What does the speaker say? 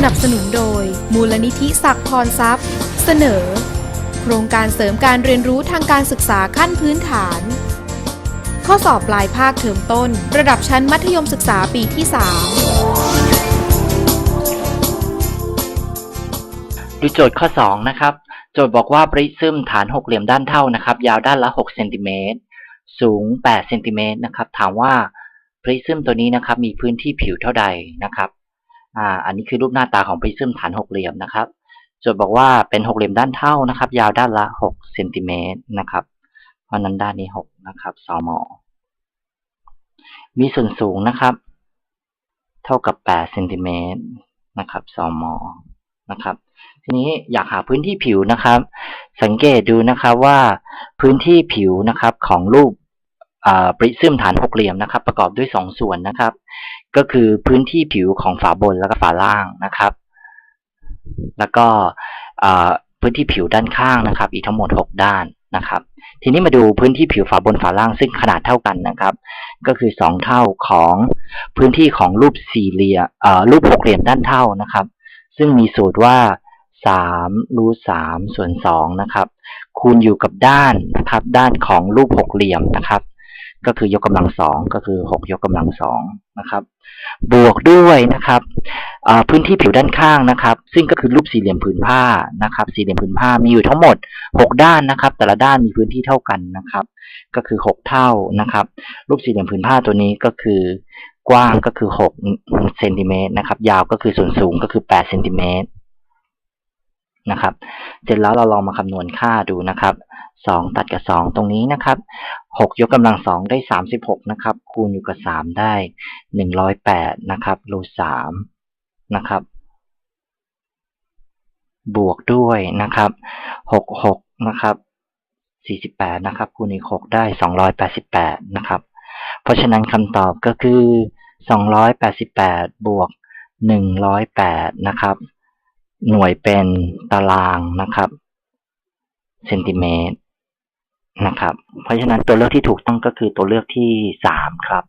สนับสนุนโดย มูลนิธิศักดิ์พรทรัพย์ เสนอ โครงการเสริมการเรียนรู้ทางการศึกษาขั้นพื้นฐาน ข้อสอบปลายภาคเทอมต้น ระดับชั้นมัธยมศึกษาปีที่ 3 ดูโจทย์ข้อ 2 นะครับ โจทย์บอกว่าปริซึมฐานหกเหลี่ยมด้านเท่านะครับ ยาวด้านละ6เซนติเมตรสูง8เซนติเมตรนะครับ ถามว่าปริซึมตัวนี้นะครับ มีพื้นที่ผิวเท่าใดนะครับ อ่าอันนี้คือรูปหน้าตาของปริซึมฐานหกเหลี่ยมนะครับโจทย์บอกว่าเป็นหกเหลี่ยมด้านเท่านะครับ ยาวด้านละ6เซนติเมตรนะครับ เพราะนั้นด้านนี้6นะครับสมอมีส่วนสูงนะครับ เท่ากับ8เซนติเมตรนะครับสมอนะครับ ทีนี้อยากหาพื้นที่ผิวนะครับ สังเกตดูนะครับว่าพื้นที่ผิวนะครับของรูป ปริซึมฐานหกเหลี่ยมนะครับ ประกอบด้วยสองส่วนนะครับ ก็คือพื้นที่ผิวของฝาบนแล้วก็ฝาล่างนะครับ แล้วก็พื้นที่ผิวด้านข้างนะครับ อีกทั้งหมด 6 ด้านนะครับ ทีนี้มาดูพื้นที่ผิวฝาบนฝาล่างซึ่งขนาดเท่ากันนะครับ ก็คือ 2 เท่าของพื้นที่ของรูปสี่เหลี่ยมรูปหกเหลี่ยมด้านเท่านะครับ ซึ่งมีสูตรว่า3รูท3ส่วน2นะครับ คูณอยู่กับด้านนะครับ ด้านของรูปหกเหลี่ยมนะครับ ก็คือยกกำลังสองก็คือ6ยกกำลังสองนะครับ บวกด้วยนะครับพื้นที่ผิวด้านข้างนะครับ ซึ่งก็คือรูปสี่เหลี่ยมผืนผ้านะครับ สี่เหลี่ยมผืนผ้ามีอยู่ทั้งหมด 6 ด้านนะครับ แต่ละด้านมีพื้นที่เท่ากันนะครับ ก็คือ 6 เท่านะครับ รูปสี่เหลี่ยมผืนผ้าตัวนี้ก็คือกว้างก็คือ6เซนติเมตรนะครับ ยาวก็คือส่วนสูงก็คือ8เซนติเมตรนะครับ เสร็จแล้วเราลองมาคำนวณค่าดูนะครับ 2 ตัดกับ 2 ตรงนี้นะครับ 6 ยกกำลัง 2 ได้ 36 นะครับ คูณอยู่กับ 3 ได้ 108 นะครับรูท3นะครับ บวกด้วยนะครับ 66 นะครับ 48 นะครับ คูณอีก 6 ได้ 288 นะครับ เพราะฉะนั้นคำตอบก็คือ 288 บวก 108 นะครับ หน่วยเป็นตารางนะครับ เซนติเมตร นะครับ เพราะฉะนั้นตัวเลือกที่ถูกต้องก็คือตัวเลือกที่สามครับ